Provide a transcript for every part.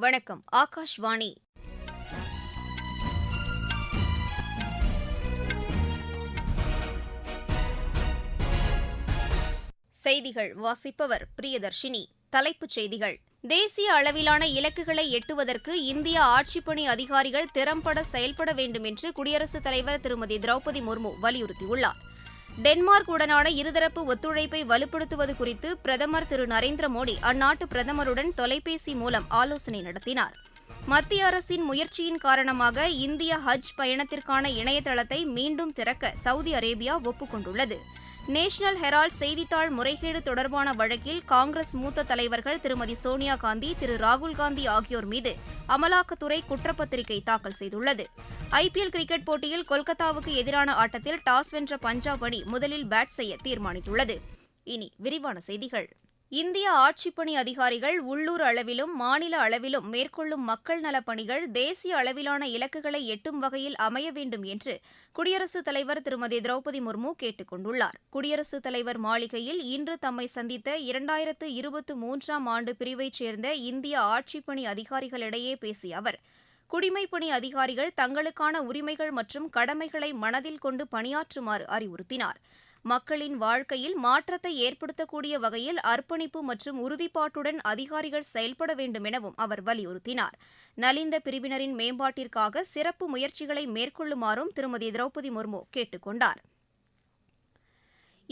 வணக்கம் ஆகாஷ்வாணி. செய்திகள் வாசிப்பவர் பிரியதர்ஷினி. தலைப்புச் செய்திகள். தேசிய அளவிலான இலக்குகளை எட்டுவதற்கு இந்திய ஆட்சிப்பணி அதிகாரிகள் திறம்பட செயல்பட வேண்டும் என்று குடியரசுத் தலைவர் திருமதி திரௌபதி முர்மு வலியுறுத்தியுள்ளார். டென்மார்க் உடனான இருதரப்பு ஒத்துழைப்பை வலுப்படுத்துவது குறித்து பிரதமர் திரு நரேந்திர மோடி அந்நாட்டு பிரதமருடன் தொலைபேசி மூலம் ஆலோசனை நடத்தினார். மத்திய அரசின் முயற்சியின் காரணமாக இந்திய ஹஜ் பயணத்திற்கான இணையதளத்தை மீண்டும் திறக்க சவுதி அரேபியா ஒப்புக்கொண்டுள்ளது. நேஷனல் ஹெரால்ட் செய்தித்தாள் முறைகேடு தொடர்பான வழக்கில் காங்கிரஸ் மூத்த தலைவர்கள் திருமதி சோனியா காந்தி திரு ராகுல் காந்தி ஆகியோர் மீது அமலாக்கத்துறை குற்றப்பத்திரிகை தாக்கல் செய்துள்ளது. ஐபிஎல் கிரிக்கெட் போட்டியில் கொல்கத்தாவுக்கு எதிரான ஆட்டத்தில் டாஸ் வென்ற பஞ்சாப் அணி முதலில் பேட் செய்ய தீர்மானித்துள்ளது. இனி விரிவான செய்திகள். இந்திய ஆட்சிப்பணி அதிகாரிகள் உள்ளூர் அளவிலும் மாநில அளவிலும் மேற்கொள்ளும் மக்கள் நலப் பணிகள் தேசிய அளவிலான இலக்குகளை எட்டும் வகையில் அமைய வேண்டும் என்று குடியரசுத் தலைவர் திருமதி திரௌபதி முர்மு கேட்டுக் கொண்டுள்ளார். குடியரசுத் தலைவர் மாளிகையில் இன்று தம்மை சந்தித்த இரண்டாயிரத்து இருபத்து மூன்றாம் ஆண்டு பிரிவைச் சேர்ந்த இந்திய ஆட்சிப்பணி அதிகாரிகளிடையே பேசிய அவர் குடிமைப்பணி அதிகாரிகள் தங்களுக்கான உரிமைகள் மற்றும் கடமைகளை மனதில் கொண்டு பணியாற்றுமாறு அறிவுறுத்தினார். மக்களின் வாழ்க்கையில் மாற்றத்தை ஏற்படுத்தக்கூடிய வகையில் அர்ப்பணிப்பு மற்றும் உறுதிப்பாட்டுடன் அதிகாரிகள் செயல்பட வேண்டும் எனவும் அவர் வலியுறுத்தினார். நலிந்த பிரிவினரின் மேம்பாட்டிற்காக சிறப்பு முயற்சிகளை மேற்கொள்ளுமாறும் திருமதி திரௌபதி முர்மு கேட்டுக் கொண்டாா்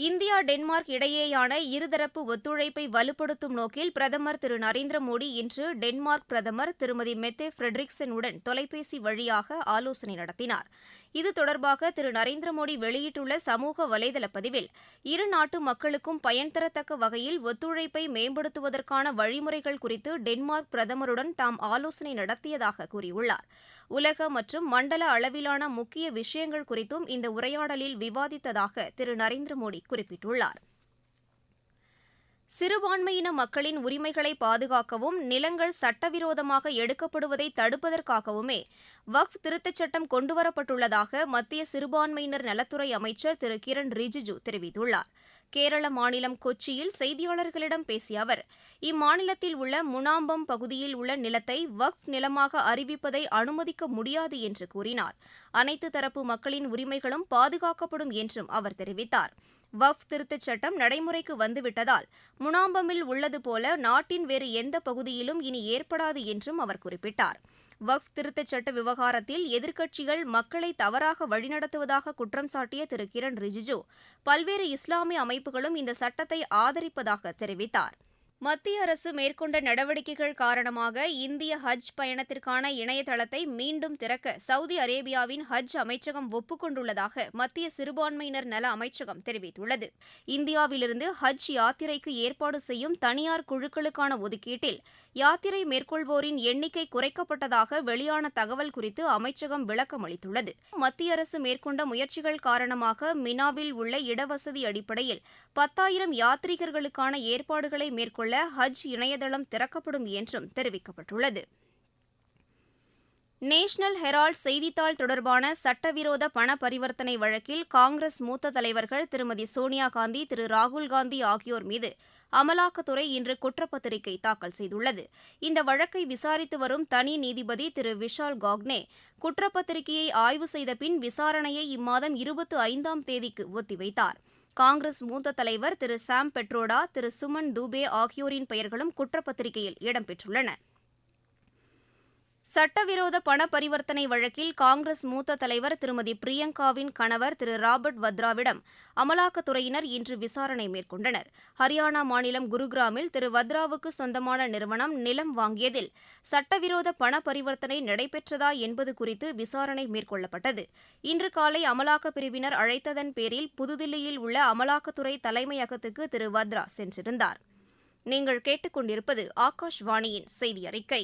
இந்தியா டென்மார்க் இடையேயான இருதரப்பு ஒத்துழைப்பை வலுப்படுத்தும் நோக்கில் பிரதமர் திரு. நரேந்திர மோடி இன்று டென்மார்க் பிரதமர் திருமதி மெத்தே ஃபிரெட்ரிக்சன் உடன் தொலைபேசி வழியாக ஆலோசனை நடத்தினார். இது தொடர்பாக திரு. நரேந்திர மோடி வெளியிட்டுள்ள சமூக வலைதள பதிவில் இரு நாட்டு மக்களுக்கும் பயன் தரத்தக்க வகையில் ஒத்துழைப்பை மேம்படுத்துவதற்கான வழிமுறைகள் குறித்து டென்மார்க் பிரதமருடன் தாம் ஆலோசனை நடத்தியதாக கூறியுள்ளார். உலக மற்றும் மண்டல அளவிலான முக்கிய விஷயங்கள் குறித்தும் இந்த உரையாடலில் விவாதித்ததாக திரு. நரேந்திர மோடி குறிப்பிட்டுள்ளார். சிறுபான்மையின மக்களின் உரிமைகளை பாதுகாக்கவும் நிலங்கள் சட்டவிரோதமாக எடுக்கப்படுவதை தடுப்பதற்காகவுமே வக்ஃப் திருத்தச் சட்டம் கொண்டுவரப்பட்டுள்ளதாக மத்திய சிறுபான்மையினர் நலத்துறை அமைச்சர் திரு. கிரண் ரிஜிஜு தெரிவித்துள்ளார். கேரள மாநிலம் கொச்சியில் செய்தியாளர்களிடம் பேசிய அவர் இம்மாநிலத்தில் உள்ள முனாம்பம் பகுதியில் உள்ள நிலத்தை வக்ஃப் நிலமாக அறிவிப்பதை அனுமதிக்க முடியாது என்று கூறினார். அனைத்து தரப்பு மக்களின் உரிமைகளும் பாதுகாக்கப்படும் என்றும் அவர் தெரிவித்தார். வஃப் திருத்தச் சட்டம் நடைமுறைக்கு வந்துவிட்டதால் முனாம்பமில் உள்ளது போல நாட்டின் வேறு எந்த பகுதியிலும் இனி ஏற்படாது என்றும் அவர் குறிப்பிட்டார். வஃப் திருத்தச் சட்ட விவகாரத்தில் எதிர்க்கட்சிகள் மக்களை தவறாக வழிநடத்துவதாக குற்றம் சாட்டிய திரு. கிரண் ரிஜிஜு பல்வேறு இஸ்லாமிய அமைப்புகளும் இந்த சட்டத்தை ஆதரிப்பதாக தெரிவித்தார். மத்திய அரசு மேற்கொண்ட நடவடிக்கைகள் காரணமாக இந்திய ஹஜ் பயணத்திற்கான இணையதளத்தை மீண்டும் திறக்க சவுதி அரேபியாவின் ஹஜ் அமைச்சகம் ஒப்புக்கொண்டுள்ளதாக மத்திய சிறுபான்மையினர் நல அமைச்சகம் தெரிவித்துள்ளது. இந்தியாவிலிருந்து ஹஜ் யாத்திரைக்கு ஏற்பாடு செய்யும் தனியார் குழுக்களுக்கான ஒதுக்கீட்டில் யாத்திரை மேற்கொள்வோரின் எண்ணிக்கை குறைக்கப்பட்டதாக வெளியான தகவல் குறித்து அமைச்சகம் விளக்கம் அளித்துள்ளது. மத்திய அரசு மேற்கொண்ட முயற்சிகள் காரணமாக மினாவில் உள்ள இடவசதி அடிப்படையில் பத்தாயிரம் யாத்ரீகர்களுக்கான ஏற்பாடுகளை மேற்கொள்ள ஹஜ் இணையதளம் திறக்கப்படும் என்றும் தெரிவிக்கப்பட்டுள்ளது. நேஷனல் ஹெரால்ட் செய்தித்தாள் தொடர்பான சட்டவிரோத பண பரிவர்த்தனை வழக்கில் காங்கிரஸ் மூத்த தலைவர்கள் திருமதி சோனியா காந்தி திரு ராகுல் காந்தி ஆகியோர் மீது அமலாக்கத்துறை இன்று குற்றப்பத்திரிகை தாக்கல் செய்துள்ளது. இந்த வழக்கை விசாரித்து வரும் தனி நீதிபதி திரு விஷால் காக்னே குற்றப்பத்திரிகையை ஆய்வு செய்த பின் விசாரணையை இம்மாதம் இருபத்தி ஐந்தாம் தேதிக்கு ஒத்திவைத்தாா் காங்கிரஸ் மூத்த தலைவர் திரு சாம் பெட்ரோடா திரு சுமன் தூபே ஆகியோரின் பெயர்களும் குற்றப்பத்திரிகையில் இடம்பெற்றுள்ளன சட்டவிரோத பண பரிவர்த்தனை வழக்கில் காங்கிரஸ் மூத்த தலைவர் திருமதி பிரியங்காவின் கணவர் திரு ராபர்ட் வத்ராவிடம் அமலாக்கத்துறையினர் இன்று விசாரணை மேற்கொண்டனர். ஹரியானா மாநிலம் குருகிராமில் திரு வத்ராவுக்கு சொந்தமான நிறுவனம் நிலம் வாங்கியதில் சட்டவிரோத பண பரிவர்த்தனை நடைபெற்றதா என்பது குறித்து விசாரணை மேற்கொள்ளப்பட்டது. இன்று காலை அமலாக்கப் பிரிவினர் அழைத்ததன் பேரில் புதுதில்லியில் உள்ள அமலாக்கத்துறை தலைமையகத்துக்கு திரு வத்ரா சென்றிருந்தார். நீங்கள் கேட்டுக்கொண்டிருப்பது ஆகாஷ்வாணியின் செய்தி அறிக்கை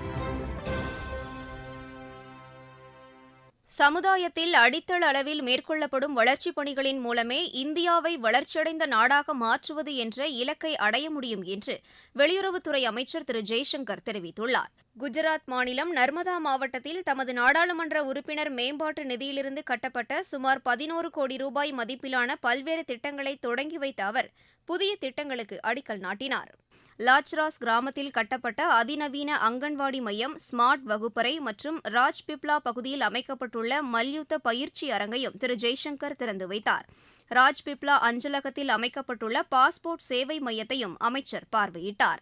சமுதாயத்தில் அடித்தள அளவில் மேற்கொள்ளப்படும் வளர்ச்சிப் பணிகளின் மூலமே இந்தியாவை வளர்ச்சியடைந்த நாடாக மாற்றுவது என்ற இலக்கை அடைய முடியும் என்று வெளியுறவுத்துறை அமைச்சர் திரு ஜெய்சங்கர் தெரிவித்துள்ளார். குஜராத் மாநிலம் நர்மதா மாவட்டத்தில் தமது நாடாளுமன்ற உறுப்பினர் மேம்பாட்டு நிதியிலிருந்து கட்டப்பட்ட சுமார் பதினோரு கோடி ரூபாய் மதிப்பிலான பல்வேறு திட்டங்களை தொடங்கி வைத்த அவர் புதிய திட்டங்களுக்கு அடிக்கல் நாட்டினார். லாச்ராஸ் கிராமத்தில் கட்டப்பட்ட அதிநவீன அங்கன்வாடி மையம் ஸ்மார்ட் வகுப்பறை மற்றும் ராஜ்பிப்லா பகுதியில் அமைக்கப்பட்டுள்ள மல்யுத்த பயிற்சி அரங்கையும் திரு. ஜெய்சங்கர் திறந்து வைத்தார். ராஜ்பிப்லா அஞ்சலகத்தில் அமைக்கப்பட்டுள்ள பாஸ்போர்ட் சேவை மையத்தையும் அமைச்சர் பார்வையிட்டார்.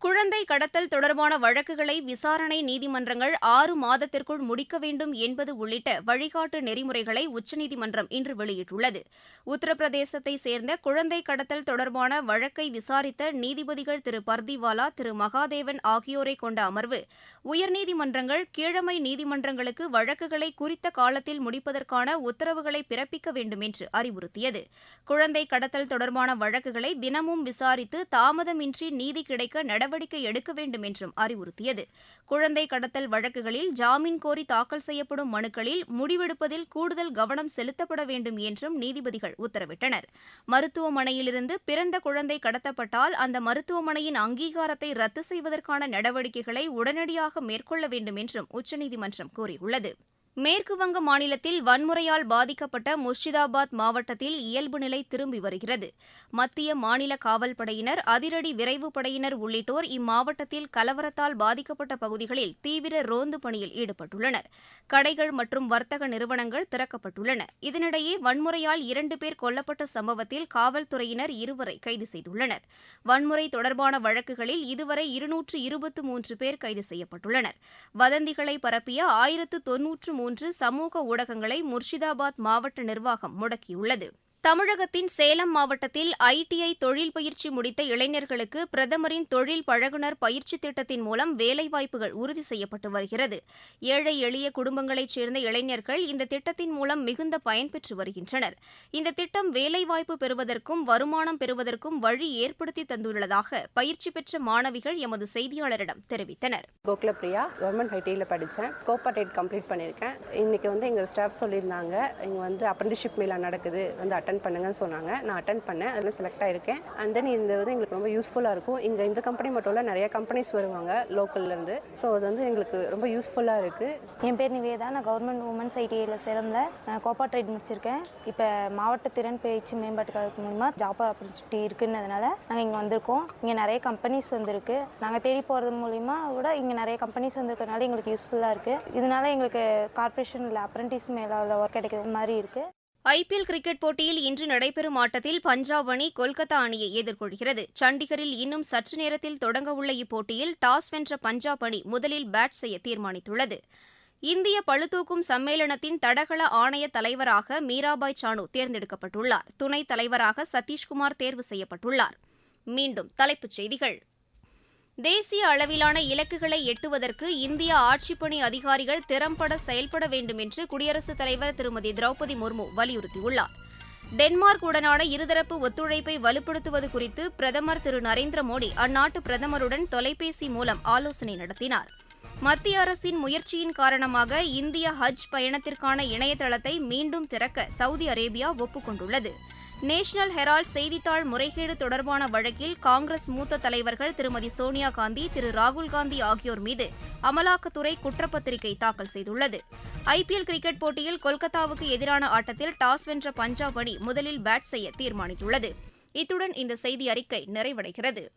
குழந்தை கடத்தல் தொடர்பான வழக்குகளை விசாரணை நீதிமன்றங்கள் ஆறு மாதத்திற்குள் முடிக்க வேண்டும் என்பது உள்ளிட்ட வழிகாட்டு நெறிமுறைகளை உச்சநீதிமன்றம் இன்று வெளியிட்டுள்ளது. உத்தரப்பிரதேசத்தை சேர்ந்த குழந்தை கடத்தல் தொடர்பான வழக்கை விசாரித்த நீதிபதிகள் திரு. பர்திவாலா திரு. மகாதேவன் ஆகியோரை கொண்ட அமர்வு உயர்நீதிமன்றங்கள் கீழமை நீதிமன்றங்களுக்கு வழக்குகளை குறித்த காலத்தில் முடிப்பதற்கான உத்தரவுகளை பிறப்பிக்க வேண்டும் என்று அறிவுறுத்தியது. குழந்தை கடத்தல் தொடர்பான வழக்குகளை தினமும் விசாரித்து தாமதமின்றி நீதி கிடைக்க நடவடிக்கை எடுக்க வேண்டும் என்றும் அறிவுறுத்தியது. குழந்தை கடத்தல் வழக்குகளில் ஜாமீன் கோரி தாக்கல் செய்யப்படும் மனுக்களில் முடிவெடுப்பதில் கூடுதல் கவனம் செலுத்தப்பட வேண்டும் என்றும் நீதிபதிகள் உத்தரவிட்டனர். மருத்துவமனையிலிருந்து பிறந்த குழந்தை கடத்தப்பட்டால் அந்த மருத்துவமனையின் அங்கீகாரத்தை ரத்து செய்வதற்கான நடவடிக்கைகளை உடனடியாக மேற்கொள்ள வேண்டும் என்றும் உச்சநீதிமன்றம் கூறியுள்ளது. மேற்குவங்க மாநிலத்தில் வன்முறையால் பாதிக்கப்பட்ட முர்ஷிதாபாத் மாவட்டத்தில் இயல்பு நிலை திரும்பி வருகிறது. மத்திய மாநில காவல்படையினர் அதிரடி விரைவு படையினர் உள்ளிட்டோர் இம்மாவட்டத்தில் கலவரத்தால் பாதிக்கப்பட்ட பகுதிகளில் தீவிர ரோந்து பணியில் ஈடுபட்டுள்ளனர். கடைகள் மற்றும் வர்த்தக நிறுவனங்கள் திறக்கப்பட்டுள்ளன. இதனிடையே வன்முறையால் இரண்டு பேர் கொல்லப்பட்ட சம்பவத்தில் காவல்துறையினர் இருவரை கைது செய்துள்ளனர். வன்முறை தொடர்பான வழக்குகளில் இதுவரை இருநூற்று இருபத்து மூன்று பேர் கைது செய்யப்பட்டுள்ளனர். வதந்திகளை பரப்பிய ஆயிரத்து தொன்னூற்று மூன்று சமூக ஊடகங்களை முர்ஷிதாபாத் மாவட்ட நிர்வாகம் முடக்கியுள்ளது. தமிழகத்தின் சேலம் மாவட்டத்தில் ஐடிஐ தொழில் பயிற்சி முடித்த இளைஞர்களுக்கு பிரதமரின் தொழில் பழகுனர் பயிற்சி திட்டத்தின் மூலம் வேலைவாய்ப்புகள் உறுதி செய்யப்பட்டு வருகிறது. ஏழை எளிய குடும்பங்களைச் சேர்ந்த இளைஞர்கள் இந்த திட்டத்தின் மூலம் மிகுந்த பயன்பெற்று வருகின்றனர். இந்த திட்டம் வேலைவாய்ப்பு பெறுவதற்கும் வருமானம் பெறுவதற்கும் வழி ஏற்படுத்தி தந்துள்ளதாக பயிற்சி பெற்ற மாணவிகள் எமது செய்தியாளரிடம் தெரிவித்தனர். கோகுல பிரியா கவர்மெண்ட் ஐடியில் படித்தேன். கோபார்டேட் கம்ப்ளீட் பண்ணியிருக்கேன். இன்றைக்கி வந்து எங்கள் ஸ்டாஃப் சொல்லியிருந்தாங்க இங்கே வந்து அப்ரண்டிஷிப் மேலா நடக்குது வந்து அட்டன் பண்ணுங்கன்னு சொன்னாங்க. நான் அட்டன் பண்ணேன். அதில் செலக்ட் ஆயிருக்கேன். அண்ட் தென் இது வந்து எங்களுக்கு ரொம்ப யூஸ்ஃபுல்லாக இருக்கும். இங்கே இந்த கம்பெனி மட்டும் இல்லை நிறைய கம்பெனிஸ் வருவாங்க லோக்கல்லேருந்து ஸோ அது வந்து எங்களுக்கு ரொம்ப யூஸ்ஃபுல்லாக இருக்குது என் பேர் நிவேதா. நான் கவர்மெண்ட் உமன்ஸ் ஐடிஐயில் சேர்ந்த கோப்பா ட்ரேட் முடிச்சிருக்கேன். இப்போ மாவட்ட திறன் பயிற்சி மேம்பாட்டு கழகத்து மூலிமா ஜாப் ஆப்பர்ச்சுனிட்டி இருக்குன்னதுனால நாங்கள் இங்கே வந்திருக்கோம். இங்கே நிறைய கம்பெனிஸ் வந்திருக்கு. நாங்கள் தேடி போகிறது மூலிமா கூட இங்கே நிறைய கம்பெனிஸ் வந்திருக்கனால எங்களுக்கு யூஸ்ஃபுல்லாக இருக்குது இதனால எங்களுக்கு கார்ப்பரேஷனில் அப்ரண்டிஸ் மேலே ஒர்க் கிடைக்கிற மாதிரி இருக்குது ஐபிஎல் கிரிக்கெட் போட்டியில் இன்று நடைபெறும் ஆட்டத்தில் பஞ்சாப் அணி கொல்கத்தா அணியை எதிர்கொள்கிறது. சண்டிகரில் இன்னும் சற்று நேரத்தில் தொடங்கவுள்ள இப்போட்டியில் டாஸ் வென்ற பஞ்சாப் அணி முதலில் பேட் செய்ய தீர்மானித்துள்ளது. இந்திய பளுதூக்கும் சம்மேளனத்தின் தடகள ஆணைய தலைவராக மீராபாய் சானு தேர்ந்தெடுக்கப்பட்டுள்ளார். துணைத் தலைவராக சதீஷ்குமார் தேர்வு செய்யப்பட்டுள்ளார். மீண்டும் தலைப்புச் செய்திகள். தேசிய அளவிலான இலக்குகளை எட்டுவதற்கு இந்திய ஆட்சிப்பணி அதிகாரிகள் திறம்பட செயல்பட வேண்டும் என்று குடியரசுத் தலைவர் திருமதி திரௌபதி முர்மு வலியுறுத்தியுள்ளார். டென்மார்க் உடனான இருதரப்பு ஒத்துழைப்பை வலுப்படுத்துவது குறித்து பிரதமர் திரு நரேந்திர மோடி அந்நாட்டு பிரதமருடன் தொலைபேசி மூலம் ஆலோசனை நடத்தினார். மத்திய அரசின் முயற்சியின் காரணமாக இந்திய ஹஜ் பயணத்திற்கான இணையதளத்தை மீண்டும் திறக்க சவுதி அரேபியா ஒப்புக்கொண்டுள்ளது. நேஷனல் ஹெரால்ட் செய்தித்தாள் முறைகேடு தொடர்பான வழக்கில் காங்கிரஸ் மூத்த தலைவர்கள் திருமதி சோனியா காந்தி திரு ராகுல் காந்தி ஆகியோர் மீது அமலாக்கத்துறை குற்றப்பத்திரிகை தாக்கல் செய்துள்ளது. ஐபிஎல் கிரிக்கெட் போட்டியில் கொல்கத்தாவுக்கு எதிரான ஆட்டத்தில் டாஸ் வென்ற பஞ்சாப் அணி முதலில் பேட் செய்ய தீர்மானித்துள்ளது. இத்துடன் இந்த செய்தி அறிக்கை நிறைவடைகிறது.